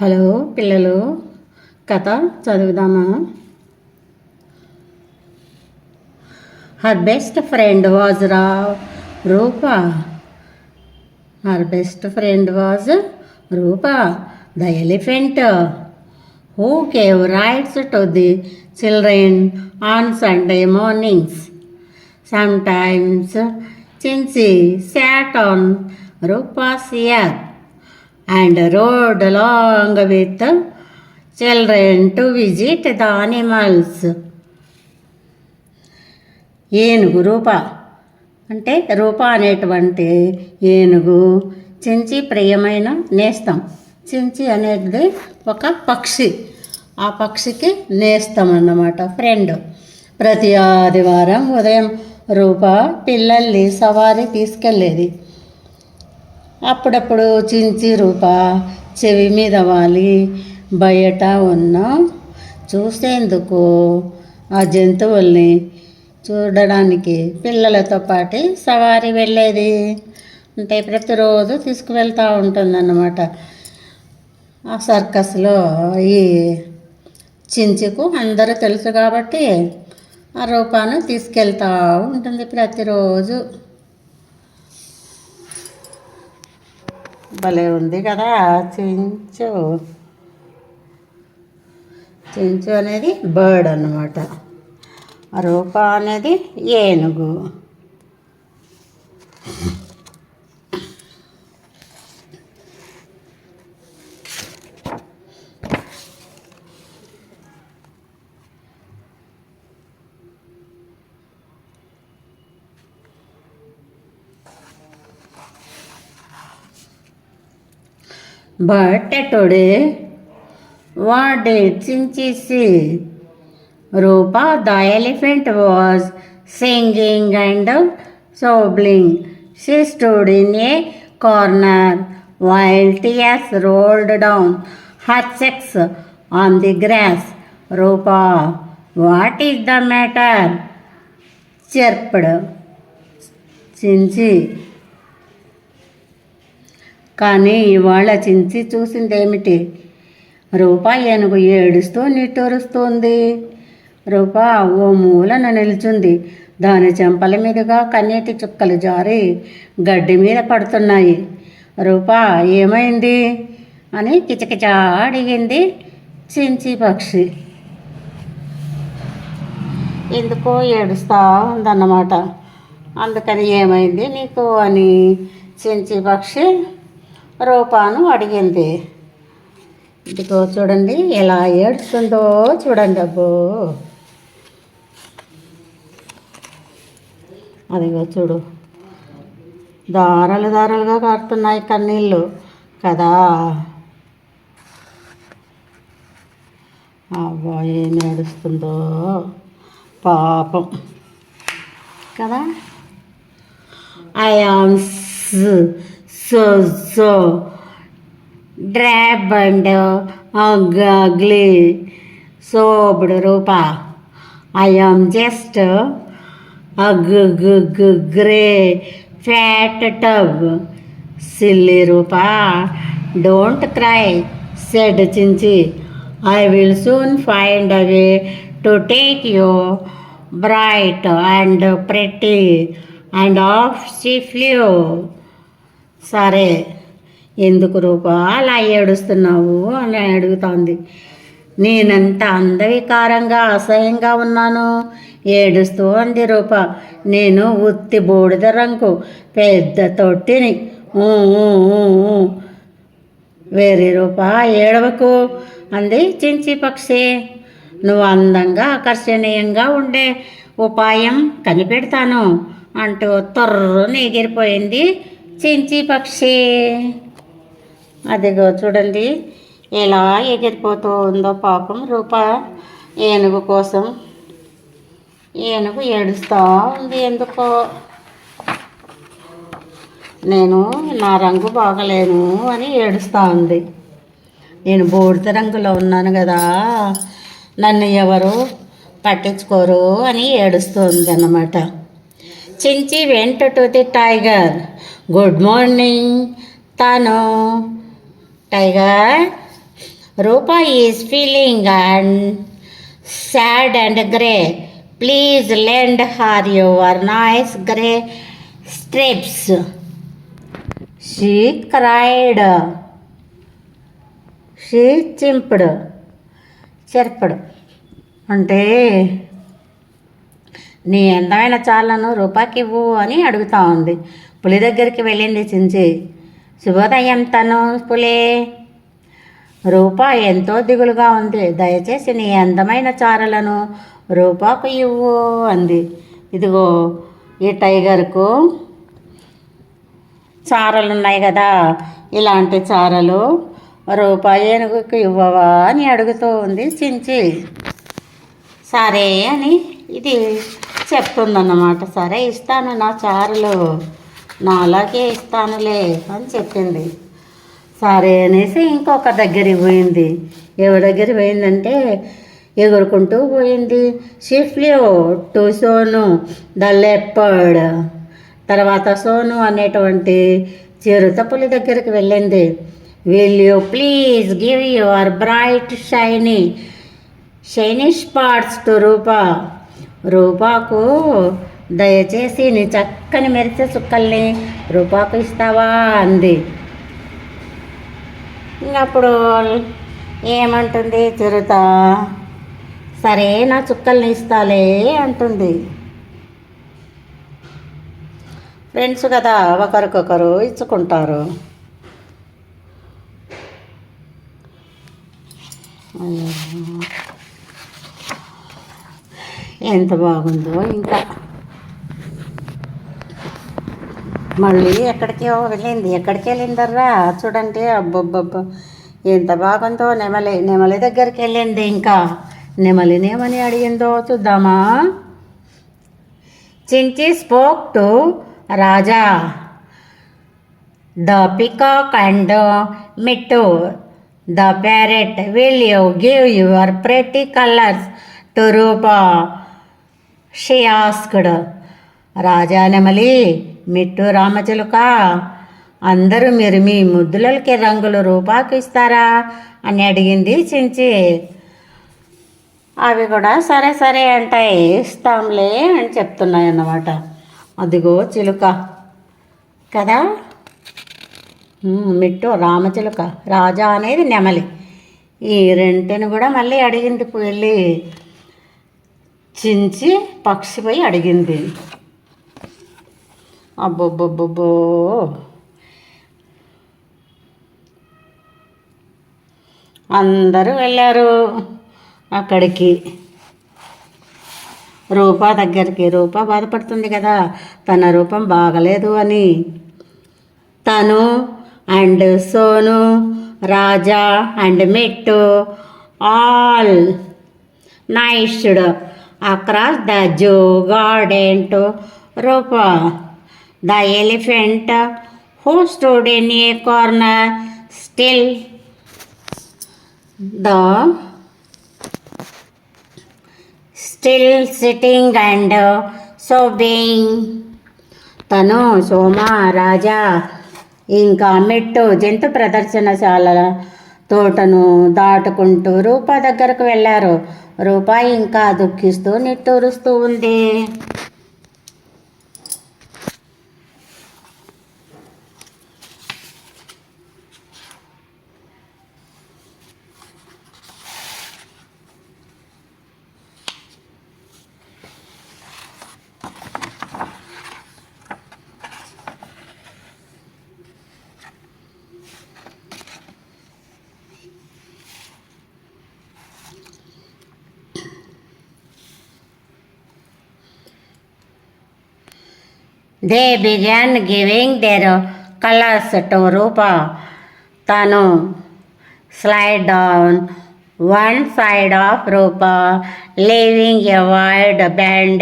Hello పిల్లలు. కథ చదువుదామా? హర్ బెస్ట్ ఫ్రెండ్ వాజ్ రా Rupa her best friend was Rupa the elephant who gave rides to the children on Sunday mornings Sometimes Chinchi sat on Rupa's ear. And rode along with children to visit the animals. ఏనుగు రూప. అంటే రూప అనేటువంటి ఏనుగు చించి ప్రియమైన నేస్తం. చించి అనేది ఒక పక్షి. ఆ పక్షికి నేస్తం అన్నమాట ఫ్రెండ్ ప్రతి ఆదివారం ఉదయం రూప పిల్లల్ని సవారీ తీసుకెళ్ళేది అప్పుడప్పుడు చించి రూప చెవి మీద వాలి. బయట ఉన్న చూసేందుకు ఆ జంతువుల్ని చూడడానికి పిల్లలతో పాటు సవారీ వెళ్ళేది. అంటే ప్రతిరోజు తీసుకువెళ్తూ ఉంటుందన్నమాట. ఆ సర్కస్లో ఈ చించుకు అందరూ తెలుసు కాబట్టి ఆ రూపాను తీసుకెళ్తూ ఉంటుంది ప్రతిరోజు. భలే ఉంది కదా చెంచు. చెంచు అనేది బర్డ్ అన్నమాట. రూప అనేది ఏనుగు. But today, what did Chinchi see? Rupa the elephant was singing and sobbing. She stood in a corner while tears rolled down her cheeks on the grass. Rupa, what is the matter? chirped Chinchi. కానీ ఇవాళ చించి చూసిందేమిటి? రూపాయి ఏనుగు ఏడుస్తూ నిట్టూరుస్తోంది. రూపా ఓ మూలన నిల్చుంది. దాని చెంపల మీదుగా కన్నీటి చుక్కలు జారి గడ్డి మీద పడుతున్నాయి. రూపా ఏమైంది? అని కిచకిచా అడిగింది చించి పక్షి. ఎందుకో ఏడుస్తా ఉందన్నమాట. అందుకని ఏమైంది నీకు అని చించి పక్షి రూపాను అడిగింది. ఇదిగో చూడండి ఎలా ఏడుస్తుందో చూడండి అబ్బో. అదిగో చూడు. దారాలు దారాలుగా కారుతున్నాయి కన్నీళ్ళు. కదా? అబ్బా ఏం ఏడుస్తుందో. పాపం. కదా? I am so so drab and ugly sobbed Rupa. I am just a g- g- g- grey fat tub. Silly Rupa, don't cry, said Chinchi. I will soon find a way to take you bright and pretty. And off she flew. సరే. ఎందుకు రూపా? అలా ఏడుస్తున్నావు అని అడుగుతోంది. నేనంత అందవికారంగా అసహ్యంగా ఉన్నాను. ఏడుస్తూ అంది రూప. నేను ఉత్తి బూడిద రంగు పెద్ద తొట్టిని. ఊ, వేరే రూప ఏడవకు అంది చించి పక్షి. నువ్వు అందంగా ఆకర్షణీయంగా ఉండే ఉపాయం కనిపెడతాను అంటూ తొర్రుని ఎగిరిపోయింది చించి పక్షి. అదిగో చూడండి ఎలా ఎగిరిపోతూ ఉందో పాపం రూప ఏనుగు కోసం. ఏనుగు ఏడుస్తూ ఉంది ఎందుకో. నేను నా రంగు బాగలేను అని ఏడుస్తూ ఉంది. నేను బూడిద రంగులో ఉన్నాను కదా నన్ను ఎవరు పట్టించుకోరు అని ఏడుస్తుంది అన్నమాట వచ్చించి went the tiger. Good morning తను. Tiger Rupa is feeling and sad and grey. Please lend her your nice grey stripes. She cried. She చింపుడు. చెరపడు. అంటే నీ అందమైన చాలను రూపాకి ఇవ్వు అని అడుగుతా ఉంది. పులి దగ్గరికి వెళ్ళింది చించి. శుభోదయం తను పులే. రూపా ఎంతో దిగులుగా ఉంది. దయచేసి నీ అందమైన చారలను రూపాకు ఇవ్వు అంది. ఇదిగో ఈ టైగర్కు చారలు ఉన్నాయి కదా ఇలాంటి చారలు రూపాయి ఏనుగుకు ఇవ్వవా అని అడుగుతూ ఉంది చించి. సరే అని ఇది చెప్తుందన్నమాట. సరే ఇస్తాను నా చారులు. నా అలాగే ఇస్తానులే అని చెప్పింది. సరే అనేసి ఇంకొక దగ్గరికి పోయింది. ఎవరి దగ్గర పోయిందంటే ఎగురుకుంటూ పోయింది. She flew to Sonu the leopard తర్వాత సోను అనేటువంటి చిరుతపులి దగ్గరికి వెళ్ళింది. Will you please give your bright shiny shiny spots to Rupa రూపాకు దయచేసి నీ చక్కని మెరిసే చుక్కల్ని రూపాకు ఇస్తావా అంది. అప్పుడు ఏమంటుంది చిరుత? సరే నా చుక్కల్ని ఇస్తాలే అంటుంది. ఫ్రెండ్స్ కదా ఒకరికొకరు ఇచ్చుకుంటారు. అయ్యో. ఎంత బాగుందో ఇంకా. మళ్ళీ ఎక్కడికి వెళ్ళింది? ఎక్కడికి వెళ్ళిందర్రా? చూడండి అబ్బబ్బబ్బ. ఎంత బాగుందో నెమలి నెమలి దగ్గరికి వెళ్ళింది ఇంకా. నెమలినేమని అడిగిందో చూద్దామా? Chinchi spoke to Raja. The peacock and Mittu. The parrot will you give your pretty colours to Rupa. She రాజానెమలి Raja నెమలి మిట్టు రామచిలుక అందరూ మీరు మీ ముద్దులకి రంగులు రూపాకిస్తారా? అని అడిగింది చించి. అవి కూడా సరే సరే అంటాయి ఇస్తాంలే అని చెప్తున్నాయి అన్నమాట అదిగో చిలుక. కదా? మిట్టు రామచిలుక. రాజా అనేది నెమలి. ఈ రెంటిని కూడా మళ్ళీ అడిగింది వెళ్ళి చించి పక్షిపై అడిగింది. అబ్బబ్బబ్బబ్బో. అందరూ వెళ్ళారు అక్కడికి. రూపా దగ్గరికి రూపా బాధపడుతుంది కదా తన రూపం బాగలేదు అని. తను and Sonu Raja and Mittu all నైస్డ్ across the zoo garden Rupa the elephant who stood in a corner still the still sitting and sobbing తను సోమ రాజా ఇంకా మెట్టు జంతు ప్రదర్శనశాల తోటను దాటుకుంటూ రూపా దగ్గరకు వెళ్ళారు. రూపా ఇంకా దుఃఖిస్తూ నిట్టూరుస్తూ ఉంది. They began giving their colors to Rupa. Tanu, slide down one side of Rupa, leaving a wide band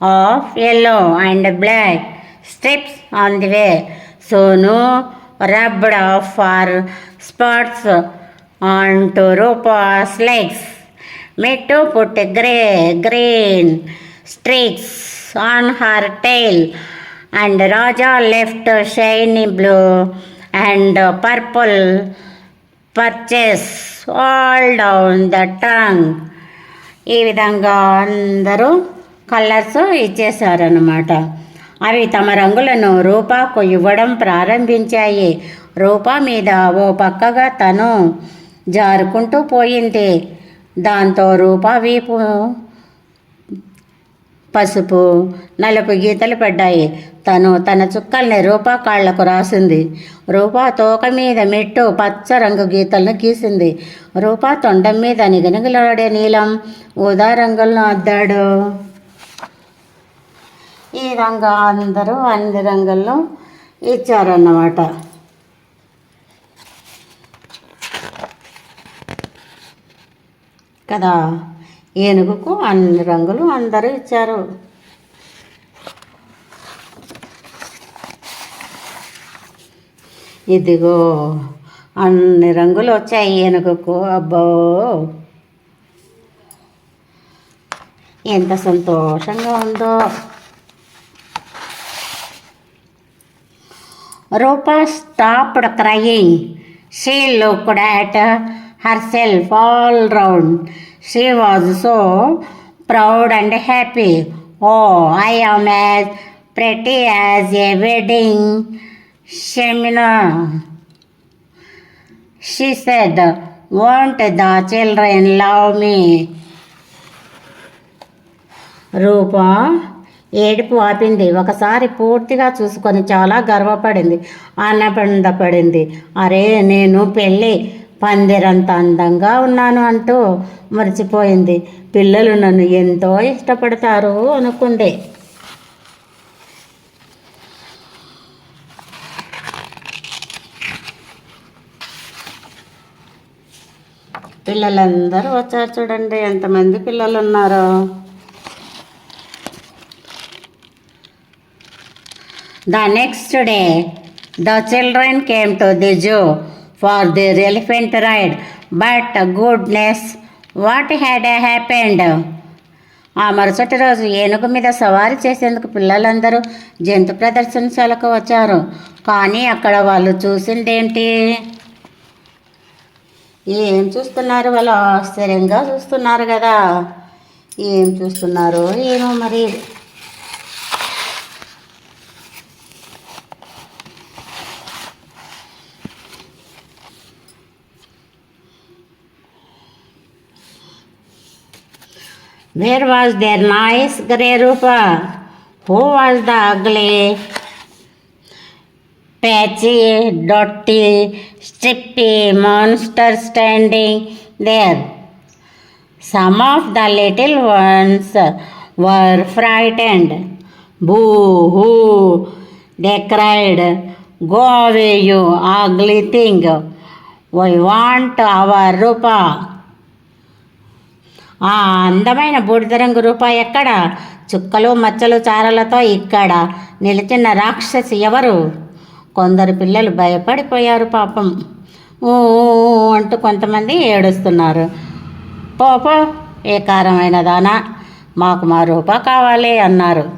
of yellow and black strips on the way. Sonu rubbed off her spots onto Rupa's legs. Mittu put grey, green streaks on her tail, and Raja left shiny blue and purple purchase all down the tongue ఈ విధంగా అందరూ colours ఇచ్చేసారనమాట అవి తమ రంగులను రూపాకు ఇవ్వడం ప్రారంభించాయి. రూపా మీద ఓ పక్కగా తను జారుకుంటూ పోయింది. దాంతో రూపా వీపు పసుపు నలుపు గీతలు పడ్డాయి. తను తన చుక్కల్ని రూపా కాళ్ళకు రాసింది. రూపా తోక మీద మెట్టు పచ్చ రంగు గీతలను గీసింది. రూపా తొండం మీద నిగనిగలాడే నీలం ఊదా రంగులను అద్దాడు. ఈ విధంగా అందరూ అన్ని రంగుల్లో ఇచ్చారన్నమాట. కదా? ఏనుగుకు అన్ని రంగులు అందరూ ఇచ్చారు. ఇదిగో అన్ని రంగులు వచ్చాయి ఏనుగుకు. అబ్బో! ఎంత సంతోషంగా ఉందో. Rupa stopped crying. She looked at self all round. She was so proud and happy oh I am as pretty as a wedding షెమినా she said want the children love me Rupa ఏడుపు ఆపింది ఒకసారి పూర్తిగా చూసుకొని చాలా గర్వపడింది ఆనందపడింది అరే నేను పెళ్ళి పందిరంత అందంగా ఉన్నాను అంటూ మర్చిపోయింది. పిల్లలు నన్ను ఎంతో ఇష్టపడతారు అనుకుంది. పిల్లలందరూ వచ్చారు చూడండి. ఎంతమంది పిల్లలు ఉన్నారో the next day the children came to the zoo. For their elephant ride. But goodness, what had happened? ఆ మరుసటి రోజు ఏనుగు మీద సవారీ చేసేందుకు పిల్లలందరూ జంతు ప్రదర్శనశాలకు వచ్చారు. కానీ అక్కడ వాళ్ళు చూసిందేంటి? ఏం చూస్తున్నారు? వాళ్ళు ఆశ్చర్యంగా చూస్తున్నారు కదా. ఏం చూస్తున్నారు? ఏమో మరి. Where was their nice grey Rupa? Who was the ugly, patchy, dirty, strippy monster standing there? Some of the little ones were frightened. Boo hoo, they cried. Go away, you ugly thing. We want our Rupa. ఆ అందమైన బూడిద రంగు రూపాయి ఎక్కడ? చుక్కలు మచ్చలు చారలతో ఇక్కడ నిలిచిన రాక్షసి ఎవరు? కొందరు పిల్లలు భయపడిపోయారు పాపం. ఊ ఊ అంటూ కొంతమంది ఏడుస్తున్నారు. పోపో ఏ కారమైన దానా మాకు మా రూపా కావాలి అన్నారు.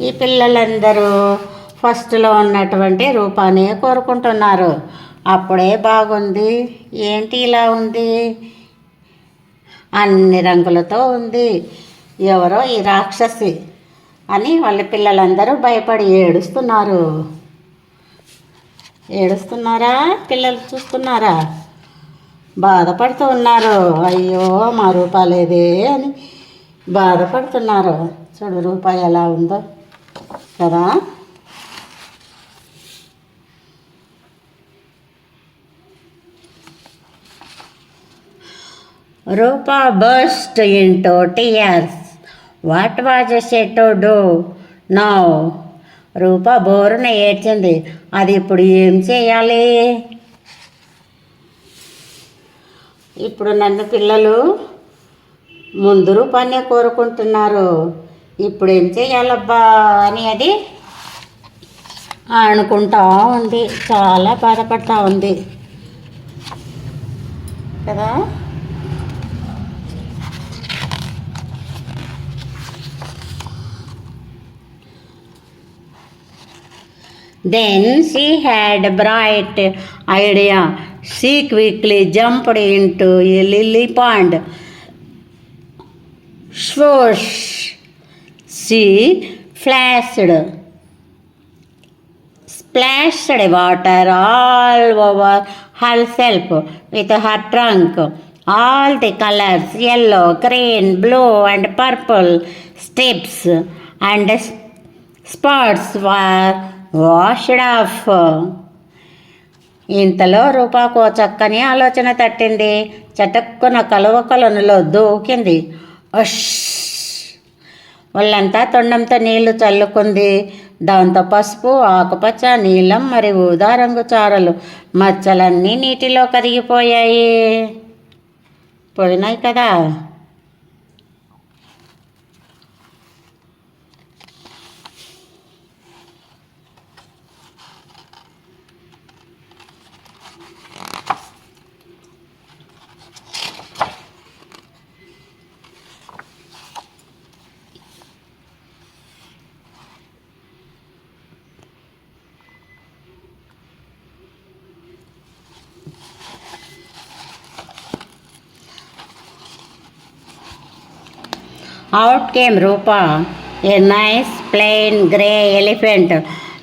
ఈ పిల్లలందరూ ఫస్ట్లో ఉన్నటువంటి రూపాన్ని కోరుకుంటున్నారు. అప్పుడే బాగుంది. ఏంటి ఇలా ఉంది? అన్ని రంగులతో ఉంది. ఎవరో ఈ రాక్షసి అని వాళ్ళ పిల్లలందరూ భయపడి ఏడుస్తున్నారు. ఏడుస్తున్నారా? పిల్లలు చూస్తున్నారా? బాధపడుతూ ఉన్నారు. అయ్యో మా రూపాలేదే అని బాధపడుతున్నారు. చూడు రూపాయి ఎలా ఉందో కదా? Rupa burst into tears. What was she to do now? Rupa బోరున ఏడ్చింది. అది ఇప్పుడు ఏం చేయాలి? ఇప్పుడు నన్ను పిల్లలు ముందు రూపాన్ని కోరుకుంటున్నారు. ఇప్పుడు ఏం చేయాలబ్బా అని అది అనుకుంటా ఉంది. చాలా బాధపడతా ఉంది. కదా? Then she had a bright idea. She quickly jumped into a lily pond. Swoosh! She flashed, splashed water all over herself with her trunk. All the colors yellow, green, blue, and purple strips and spots were washed off ఇంతలో రూపాకు ఓ చక్కని ఆలోచన తట్టింది. చటక్కున కలువ కొలనులో దూకింది. ఉష్! వాళ్ళంతా తొండంతో నీళ్ళు చల్లుకుంది. దాంతో పసుపు ఆకుపచ్చ నీలం మరియు ఊదా రంగు చారలు మచ్చలన్నీ నీటిలో కరిగిపోయాయి. పోయినాయి కదా. Out came Rupa, a nice plain grey elephant.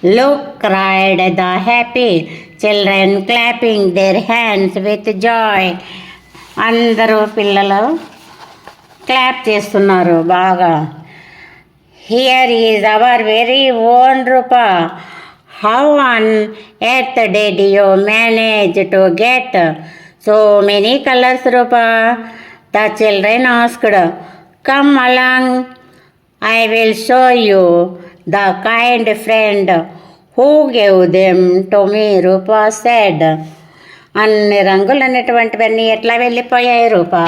Look, cried the happy children, clapping their hands with joy. అందరూ పిల్లలు క్లాప్ చేస్తున్నారు బాగా here is our very own Rupa how on earth did you manage to get so many colours Rupa the children asked come along I will show you the kind friend who gave them to me Rupa said అన్ని రంగులు అనేటువంటివన్నీ ఎట్లా వెళ్ళిపోయాయి రూపా?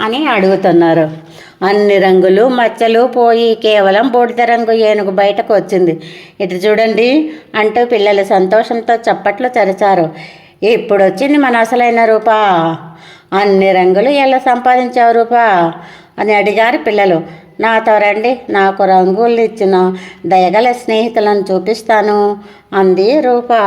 అని అడుగుతున్నారు. అన్ని రంగులు మచ్చలు పోయి కేవలం బూడిద రంగు ఏనుగు బయటకు వచ్చింది. ఇటు చూడండి అంటూ పిల్లలు సంతోషంతో చప్పట్లు తెరిచారు. ఇప్పుడు వచ్చింది మన అసలైన రూపా. అన్ని రంగులు ఎలా సంపాదించావు రూపా? అని అడిగారు పిల్లలు. నాతో రండి నాకు రంగులు ఇచ్చిన దయగల స్నేహితులను చూపిస్తాను అంది రూపా.